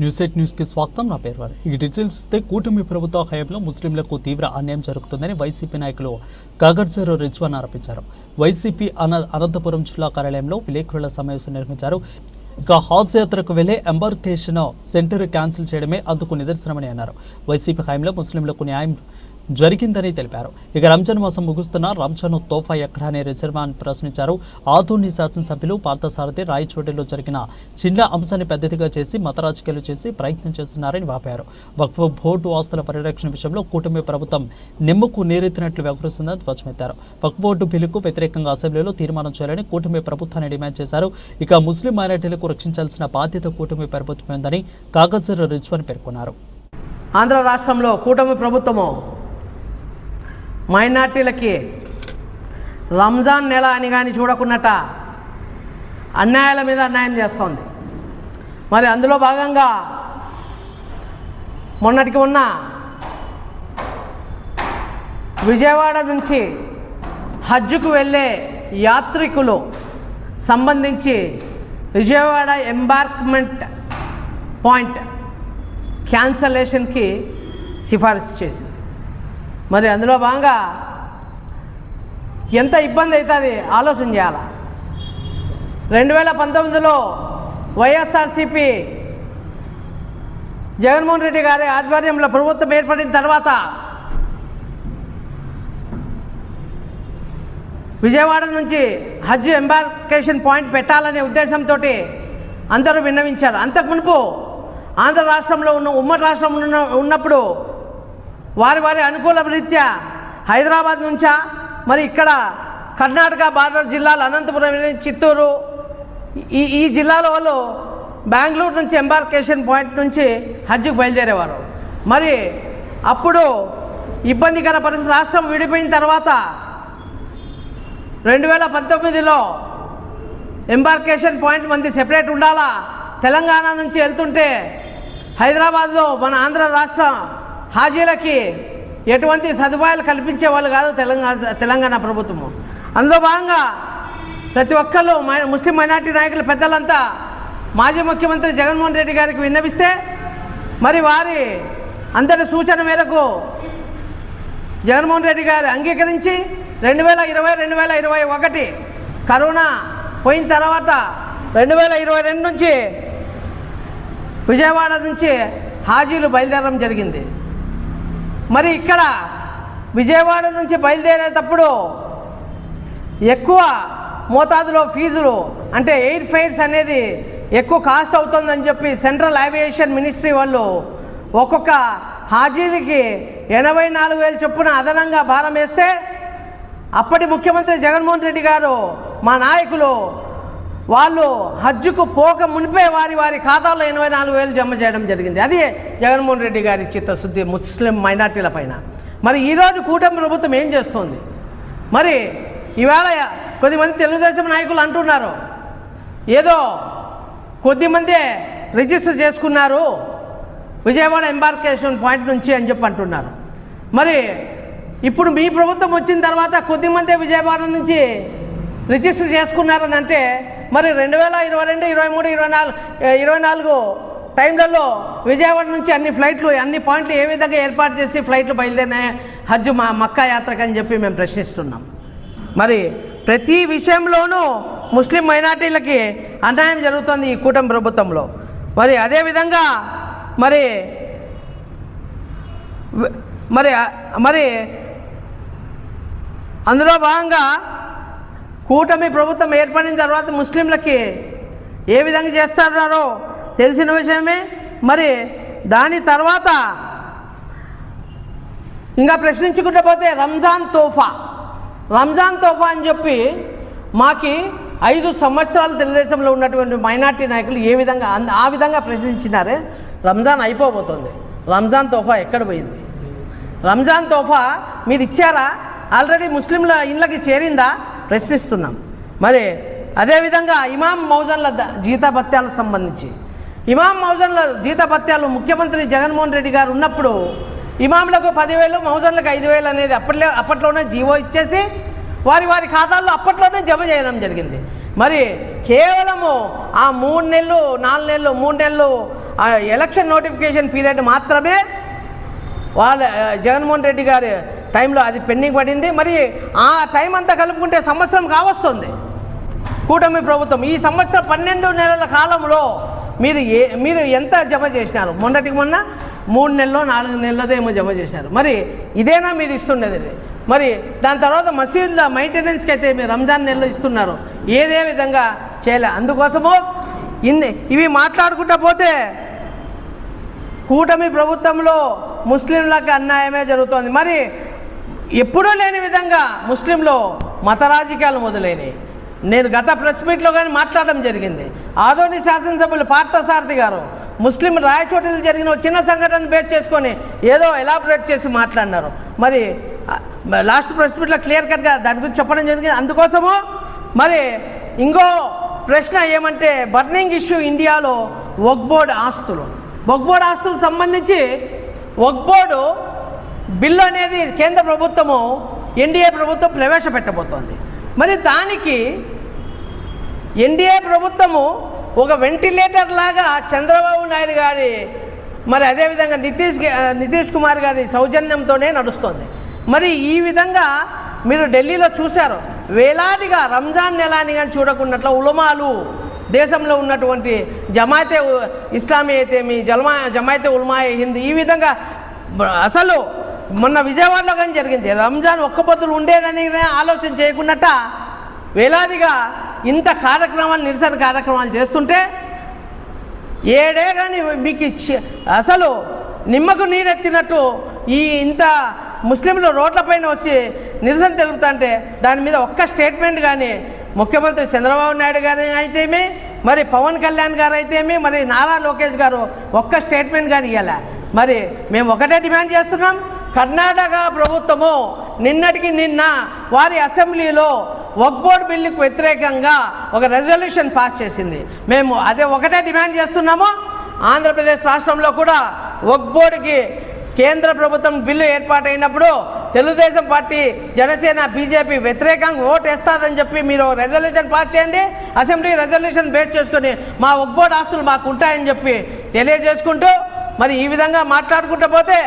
News eight న్యూస్కి స్వాగతం. నా పేరు వారు ఈ డీటెయిల్స్ ఇస్తే కూటమి ప్రభుత్వ హయాంలో ముస్లింలకు తీవ్ర అన్యాయం జరుగుతుందని వైసీపీ నాయకులు కాగర్జరు రిజ్వాన్ ఆరోపించారు. వైసీపీ అన అనంతపురం జిల్లా కార్యాలయంలో విలేకరుల సమావేశం నిర్మించారు ఇక హజ్ యాత్రకు వెళ్ళే ఎంబార్కేషన్ సెంటర్ క్యాన్సిల్ చేయడమే అందుకు నిదర్శనమని అన్నారు. వైసీపీ హయాంలో ముస్లింలకు న్యాయం జరిగిందని తెలిపారు. ఇక రంజాన్ మాసం ముగుస్తున్న రంజాన్ తోఫా ఎక్కడ అనే రిజర్వాన్ ప్రశ్నించారు. ఆధుని శాసనసభ్యులు పార్థసారథి రాయచోటిలో జరిగిన చిన్న అంశాన్ని పెద్దదిగా చేసి మత రాజకీయాలు చేసి ప్రయత్నం చేస్తున్నారని వాపారు వక్ఫ్ బోర్డు ఆస్తుల పరిరక్షణ విషయంలో కూటమి ప్రభుత్వం నిమ్మకు నీరెత్తినట్లు వ్యవహరిస్తుందని ధ్వజమెత్తారు. వక్ఫ్ బోర్డు బిల్లుకు వ్యతిరేకంగా అసెంబ్లీలో తీర్మానం చేయాలని కూటమి ప్రభుత్వాన్ని డిమాండ్ చేశారు. ఇక ముస్లిం మైనార్టీలకు రక్షించాల్సిన బాధ్యత కూటమి ప్రభుత్వమే ఉందని కాగజర్ రిజ్వాన్ పేర్కొన్నారు. ఆంధ్ర రాష్ట్రంలో కూటమి ప్రభుత్వము మైనార్టీలకి రంజాన్ నెల అని కానీ చూడకున్నట అన్యాయాల మీద అన్యాయం చేస్తోంది. మరి అందులో భాగంగా మొన్నటికి ఉన్న విజయవాడ నుంచి హజ్జుకు వెళ్ళే యాత్రికులు సంబంధించి విజయవాడ ఎంబార్క్మెంట్ పాయింట్ క్యాన్సలేషన్కి సిఫారసు చేసింది. మరి అందులో భాగంగా ఎంత ఇబ్బంది అవుతుంది ఆలోచన చేయాలి? రెండు వేల పంతొమ్మిదిలో వైఎస్ఆర్సిపి జగన్మోహన్ రెడ్డి గారి ఆధ్వర్యంలో ప్రభుత్వం ఏర్పడిన తర్వాత విజయవాడ నుంచి హజ్ ఎంబార్కేషన్ పాయింట్ పెట్టాలనే ఉద్దేశంతో అందరూ విన్నవించారు. అంతకు మునుపు ఆంధ్ర రాష్ట్రంలో ఉన్న ఉమ్మడి రాష్ట్రం ఉన్న ఉన్నప్పుడు వారి వారి అనుకూల రీత్యా హైదరాబాద్ నుంచా మరి ఇక్కడ కర్ణాటక బార్డర్ జిల్లాలు అనంతపురం చిత్తూరు ఈ ఈ జిల్లాల వాళ్ళు బెంగళూరు నుంచి ఎంబార్కేషన్ పాయింట్ నుంచి హజ్జుకు బయలుదేరేవారు. మరి అప్పుడు ఇబ్బందికర పరిస్థితి రాష్ట్రం విడిపోయిన తర్వాత రెండు వేల పంతొమ్మిదిలో ఎంబార్కేషన్ పాయింట్ మంది సెపరేట్ ఉండాలా? తెలంగాణ నుంచి వెళ్తుంటే హైదరాబాద్లో మన ఆంధ్ర రాష్ట్రం హాజీలకి ఎటువంటి సదుపాయాలు కల్పించే వాళ్ళు కాదు తెలంగాణ తెలంగాణ ప్రభుత్వము. అందులో భాగంగా ప్రతి ఒక్కళ్ళు ముస్లిం మైనార్టీ నాయకులు పెద్దలంతా మాజీ ముఖ్యమంత్రి జగన్మోహన్ రెడ్డి గారికి విన్నవిస్తే మరి వారి అందరి సూచన మేరకు జగన్మోహన్ రెడ్డి గారు అంగీకరించి రెండు వేల ఇరవై రెండు వేల ఇరవై ఒకటి కరోనా పోయిన తర్వాత రెండు వేల ఇరవై రెండు నుంచి విజయవాడ నుంచి హాజీలు బయలుదేరడం జరిగింది. మరి ఇక్కడ విజయవాడ నుంచి బయలుదేరేటప్పుడు ఎక్కువ మోతాదులో ఫీజులు అంటే ఎయిర్ ఫైర్స్ అనేది ఎక్కువ కాస్ట్ అవుతుందని చెప్పి సెంట్రల్ ఏవియేషన్ మినిస్ట్రీ వాళ్ళు ఒక్కొక్క హాజీలకి ఎనభై నాలుగు వేలు చొప్పున అదనంగా భారం వేస్తే అప్పటి ముఖ్యమంత్రి జగన్మోహన్ రెడ్డి గారు మా నాయకులు వాళ్ళు హజ్జుకు పోక మునిపే వారి వారి ఖాతాలో ఎనభై నాలుగు వేలు జమ చేయడం జరిగింది. అది జగన్మోహన్ రెడ్డి గారి చిత్తశుద్ధి ముస్లిం మైనార్టీల పైన. మరి ఈరోజు కూటమి ప్రభుత్వం ఏం చేస్తుంది? మరి ఈవేళ కొద్దిమంది తెలుగుదేశం నాయకులు అంటున్నారు. ఏదో కొద్దిమందే రిజిస్టర్ చేసుకున్నారు. విజయవాడ ఎంబార్కేషన్ పాయింట్ నుంచి అని చెప్పి అంటున్నారు. మరి ఇప్పుడు మీ ప్రభుత్వం వచ్చిన తర్వాత కొద్దిమందే విజయవాడ నుంచి రిజిస్టర్ చేసుకున్నారని అంటే మరి రెండు వేల ఇరవై రెండు ఇరవై మూడు ఇరవై నాలుగు ఇరవై నాలుగు టైంలలో విజయవాడ నుంచి అన్ని ఫ్లైట్లు అన్ని పాయింట్లు ఏ విధంగా ఏర్పాటు చేసి ఫ్లైట్లు బయలుదేరినాయి? హజ్ మా మక్కా యాత్రకు అని చెప్పి మేము ప్రశ్నిస్తున్నాం. మరి ప్రతి విషయంలోనూ ముస్లిం మైనార్టీలకి అన్యాయం జరుగుతుంది ఈ కూటమి ప్రభుత్వంలో. మరి అదేవిధంగా మరి మరి మరి అందులో భాగంగా కూటమి ప్రభుత్వం ఏర్పడిన తర్వాత ముస్లింలకి ఏ విధంగా చేస్తారో తెలిసిన విషయమే. మరి దాని తర్వాత ఇంకా ప్రశ్నించుకుంటూ పోతే రంజాన్ తోఫా. రంజాన్ తోఫా అని చెప్పి మాకి ఐదు సంవత్సరాలు తెలుగుదేశంలో ఉన్నటువంటి మైనార్టీ నాయకులు ఏ విధంగా అంద- ఆ విధంగా ప్రశ్నించినారే? రంజాన్ అయిపోబోతుంది. రంజాన్ తోఫా ఎక్కడ పోయింది? రంజాన్ తోఫా మీరు ఇచ్చారా? ఆల్రెడీ ముస్లింల ఇళ్ళకి చేరిందా? ప్రశ్నిస్తున్నాం. మరి అదేవిధంగా ఇమాం మౌజన్ల ద- జీతభత్యాలకు సంబంధించి. ఇమాం మౌజన్ల జీతభత్యాలు ముఖ్యమంత్రి జగన్మోహన్ రెడ్డి గారు ఉన్నప్పుడు ఇమాంలకు పదివేలు మౌజన్లకు ఐదు వేలు అనేది అప్పట్లో అప్పట్లోనే జీవో ఇచ్చేసి వారి వారి ఖాతాల్లో అప్పట్లోనే జమ చేయడం జరిగింది. మరి కేవలము ఆ మూడు నెలలు నాలుగు నెలలు మూడు నెలలు ఆ ఎలక్షన్ నోటిఫికేషన్ పీరియడ్ మాత్రమే వాళ్ళ జగన్మోహన్ రెడ్డి గారు టైంలో అది పెండింగ్ పడింది. మరి ఆ టైం అంతా కలుపుకుంటే సంవత్సరం కావస్తుంది. కూటమి ప్రభుత్వం ఈ సంవత్సరం పన్నెండు నెలల కాలంలో మీరు ఏ మీరు ఎంత జమ చేసినారు? మొన్నటికి మొన్న మూడు నెలలో నాలుగు నెలలదో ఏమో జమ చేశారు. మరి ఇదేనా మీరు ఇస్తుండేది మరి దాని తర్వాత మసీదుల మెయింటెనెన్స్కి అయితే మీరు రంజాన్ నెలలో ఇస్తున్నారు. ఏదే విధంగా చేయలే? అందుకోసము ఇన్ని ఇవి మాట్లాడుకుంటా పోతే కూటమి ప్రభుత్వంలో ముస్లింలకు అన్యాయమే జరుగుతోంది. మరి ఎప్పుడూ లేని విధంగా ముస్లింలో మత రాజకీయాలు మొదలైనవి నేను గత ప్రెస్ మీట్లో కానీ మాట్లాడడం జరిగింది. ఆదోని శాసనసభ్యులు పార్థసారథి గారు ముస్లిం రాయచోటిలో జరిగిన చిన్న సంఘటన బేస్ చేసుకొని ఏదో ఎలాబరేట్ చేసి మాట్లాడినారు. మరి లాస్ట్ ప్రెస్ మీట్లో క్లియర్ కట్గా దాని గురించి చెప్పడం జరిగింది. అందుకోసము మరి ఇంకో ప్రశ్న ఏమంటే బర్నింగ్ ఇష్యూ ఇండియాలో వక్బోర్డ్ ఆస్తులు. వక్బోర్డ్ ఆస్తులకు సంబంధించి వక్బోర్డు బిల్లు అనేది కేంద్ర ప్రభుత్వము ఎన్డీఏ ప్రభుత్వం ప్రవేశపెట్టబోతోంది. మరి దానికి ఎన్డీఏ ప్రభుత్వము ఒక వెంటిలేటర్ లాగా చంద్రబాబు నాయుడు గారి మరి అదేవిధంగా నితీష్ నితీష్ కుమార్ గారి సౌజన్యంతోనే నడుస్తుంది. మరి ఈ విధంగా మీరు ఢిల్లీలో చూశారు వేలాదిగా రంజాన్ నెలాని కానీ చూడకున్నట్లు ఉలమాలు దేశంలో ఉన్నటువంటి జమాతే ఇస్లామీ ఇస్లామీ అయితేమి జల్మా జమాయితే ఉల్మా హింద్ ఈ విధంగా అసలు మొన్న విజయవాడలో కానీ జరిగింది. రంజాన్ ఒక్క పొద్దులు ఉండేదని ఆలోచన చేయకున్నట్ట వేలాదిగా ఇంత కార్యక్రమాలు నిరసన కార్యక్రమాలు చేస్తుంటే ఏడే కానీ మీకు ఇచ్చి- అసలు నిమ్మకు నీరెత్తినట్టు ఈ ఇంత ముస్లింలు రోడ్లపైన వచ్చి నిరసన తెలుపుతుంటే దాని మీద ఒక్క స్టేట్మెంట్ కానీ ముఖ్యమంత్రి చంద్రబాబు నాయుడు గారు అయితేమి మరి పవన్ కళ్యాణ్ గారు అయితేమి మరి నారా లోకేష్ గారు ఒక్క స్టేట్మెంట్ కానీ ఇవ్వాలి మరి మేము ఒకటే డిమాండ్ చేస్తున్నాం కర్ణాటక ప్రభుత్వము నిన్నటికి నిన్న వారి అసెంబ్లీలో వక్బోర్డ్ బిల్లుకు వ్యతిరేకంగా ఒక రెజల్యూషన్ పాస్ చేసింది. మేము అదే ఒకటే డిమాండ్ చేస్తున్నాము. ఆంధ్రప్రదేశ్ రాష్ట్రంలో కూడా వక్ బోర్డుకి కేంద్ర ప్రభుత్వం బిల్లు ఏర్పాటైనప్పుడు తెలుగుదేశం పార్టీ జనసేన బీజేపీ వ్యతిరేకంగా ఓటు వేస్తాదని చెప్పి మీరు రెజల్యూషన్ పాస్ చేయండి. అసెంబ్లీ రెజల్యూషన్ బేస్ చేసుకొని మా వక్బోర్డ్ ఆస్తులు మాకు ఉంటాయని చెప్పి తెలియజేసుకుంటూ మరి ఈ విధంగా మాట్లాడుకుంటూ పోతే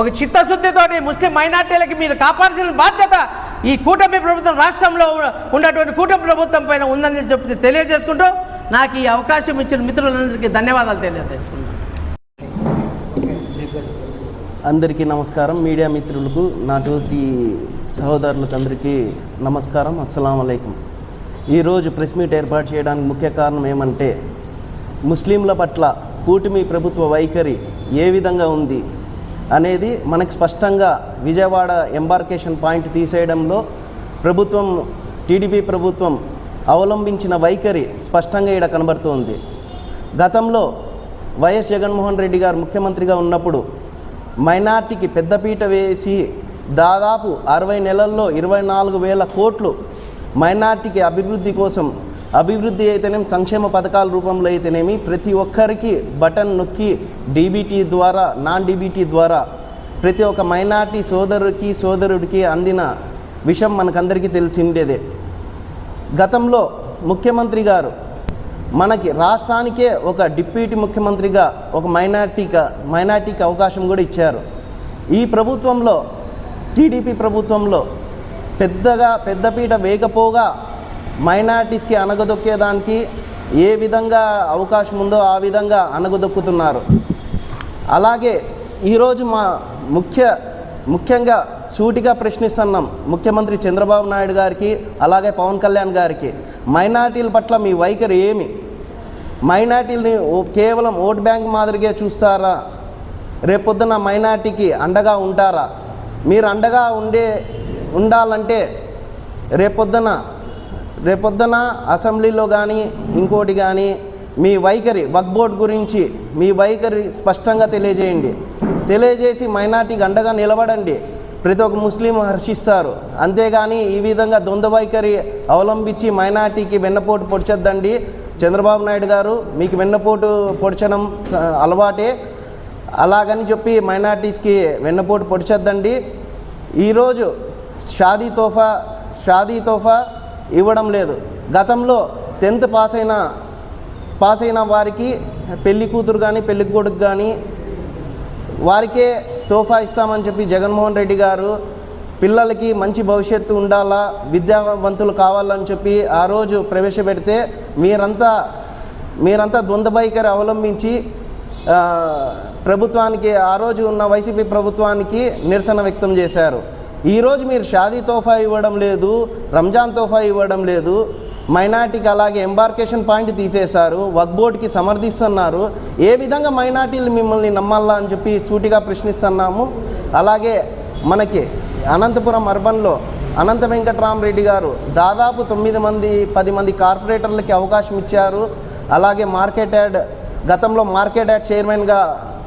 ఒక చిత్తశుద్ధితోటి ముస్లిం మైనార్టీలకి మీరు కాపాడాల్సిన బాధ్యత ఈ కూటమి ప్రభుత్వం రాష్ట్రంలో ఉన్నటువంటి కూటమి ప్రభుత్వం పైన ఉందని చెప్పి తెలియజేసుకుంటూ నాకు ఈ అవకాశం ఇచ్చిన మిత్రులందరికీ ధన్యవాదాలు తెలియజేసుకుంటున్నాను. అందరికీ నమస్కారం. మీడియా మిత్రులకు నాతోటి సహోదరులకు అందరికీ నమస్కారం. అస్సలం అయికం ఈరోజు ప్రెస్ మీట్ ఏర్పాటు చేయడానికి ముఖ్య కారణం ఏమంటే ముస్లింల పట్ల కూటమి ప్రభుత్వ వైఖరి ఏ విధంగా ఉంది? అనేది మనకు స్పష్టంగా విజయవాడ ఎంబార్కేషన్ పాయింట్ తీసేయడంలో ప్రభుత్వం టీడీపీ ప్రభుత్వం అవలంబించిన వైఖరి స్పష్టంగా ఇక్కడ కనబడుతోంది. గతంలో వైఎస్ జగన్మోహన్ రెడ్డి గారు ముఖ్యమంత్రిగా ఉన్నప్పుడు మైనార్టీకి పెద్దపీట వేసి దాదాపు అరవై నెలల్లో ఇరవై నాలుగు వేల కోట్లు మైనార్టీకి అభివృద్ధి కోసం అభివృద్ధి అయితేనేమి సంక్షేమ పథకాల రూపంలో అయితేనేమి ప్రతి ఒక్కరికి బటన్ నొక్కి డీబీటీ ద్వారా నాన్ డీబీటీ ద్వారా ప్రతి ఒక్క మైనార్టీ సోదరుడికి సోదరుడికి అందిన విషయం మనకందరికీ తెలిసిండేదే. గతంలో ముఖ్యమంత్రి గారు మనకి రాష్ట్రానికే ఒక డిప్యూటీ ముఖ్యమంత్రిగా ఒక మైనార్టీగా మైనార్టీకి అవకాశం కూడా ఇచ్చారు. ఈ ప్రభుత్వంలో టీడీపీ ప్రభుత్వంలో పెద్దగా పెద్దపీట వేయకపోగా మైనార్టీస్కి అనగదొక్కేదానికి ఏ విధంగా అవకాశం ఉందో ఆ విధంగా అనగదొక్కుతున్నారు అలాగే ఈరోజు మా ముఖ్య ముఖ్యంగా సూటిగా ప్రశ్నిస్తున్నాం ముఖ్యమంత్రి చంద్రబాబు నాయుడు గారికి అలాగే పవన్ కళ్యాణ్ గారికి. మైనార్టీల పట్ల మీ వైఖరి ఏమి? మైనార్టీలని ఓ- కేవలం ఓట్ బ్యాంక్ మాదిరిగా చూస్తారా? రేపొద్దున మైనార్టీకి అండగా ఉంటారా? మీరు అండగా ఉండే ఉండాలంటే రేపొద్దున రేపొద్దున అసెంబ్లీలో కానీ ఇంకోటి కానీ మీ వైఖరి వక్ బోర్డ్ గురించి మీ వైఖరి స్పష్టంగా తెలియజేయండి. తెలియజేసి మైనార్టీకి అండగా నిలబడండి. ప్రతి ఒక్క ముస్లిం హర్షిస్తారు. అంతేగాని ఈ విధంగా ద్వంద్వ వైఖరి అవలంబించి మైనార్టీకి వెన్నపోటు పొడిచొద్దండి. చంద్రబాబు నాయుడు గారు మీకు వెన్నపోటు పొడిచడం అలవాటే. అలాగని చెప్పి మైనార్టీస్కి వెన్నపోటు పొడిచొద్దండి. ఈరోజు షాదీ తోఫా షాదీ తోఫా ఇవ్వడం లేదు. గతంలో టెన్త్ పాస్ అయిన పాస్ అయిన వారికి పెళ్ళి కూతురు కానీ పెళ్ళి కొడుకు కానీ వారికే తోఫా ఇస్తామని చెప్పి జగన్మోహన్ రెడ్డి గారు పిల్లలకి మంచి భవిష్యత్తు ఉండాలా విద్యావంతులు కావాలని చెప్పి ఆ రోజు ప్రవేశపెడితే మీరంతా మీరంతా ద్వంద్వైఖరి అవలంబించి ప్రభుత్వానికి ఆ రోజు ఉన్న వైసీపీ ప్రభుత్వానికి నిరసన వ్యక్తం చేశారు. ఈరోజు మీరు షాదీ తోఫా ఇవ్వడం లేదు రంజాన్ తోఫా ఇవ్వడం లేదు మైనార్టీకి అలాగే ఎంబార్కేషన్ పాయింట్ తీసేశారు వక్ బోర్డుకి సమర్థిస్తున్నారు ఏ విధంగా మైనార్టీలు మిమ్మల్ని నమ్మాలా అని చెప్పి సూటిగా ప్రశ్నిస్తున్నాము. అలాగే మనకి అనంతపురం అర్బన్లో అనంత వెంకటరామరెడ్డి గారు దాదాపు తొమ్మిది మంది పది మంది కార్పొరేటర్లకి అవకాశం ఇచ్చారు. అలాగే మార్కెట్ యార్డ్ గతంలో మార్కెట్ యార్డ్ చైర్మన్గా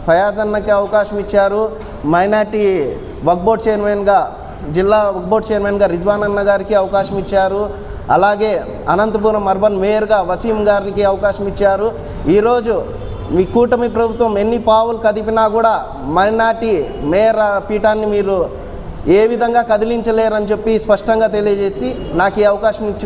ఫయాజ్ అన్నకి అవకాశం ఇచ్చారు. మైనార్టీ వక్ బోర్డ్ చైర్మన్గా జిల్లా వక్ బోర్డ్ చైర్మన్గా రిజ్వాన్ అన్న గారికి అవకాశం ఇచ్చారు. అలాగే అనంతపురం అర్బన్ మేయర్గా వసీం గారికి అవకాశం ఇచ్చారు. ఈరోజు మీ కూటమి ప్రభుత్వం ఎన్ని పావులు కదిపినా కూడా మైనార్టీ మేయర్ పీఠాన్ని మీరు ఏ విధంగా కదిలించలేరని చెప్పి స్పష్టంగా తెలియజేసి నాకు ఈ అవకాశం ఇచ్చిన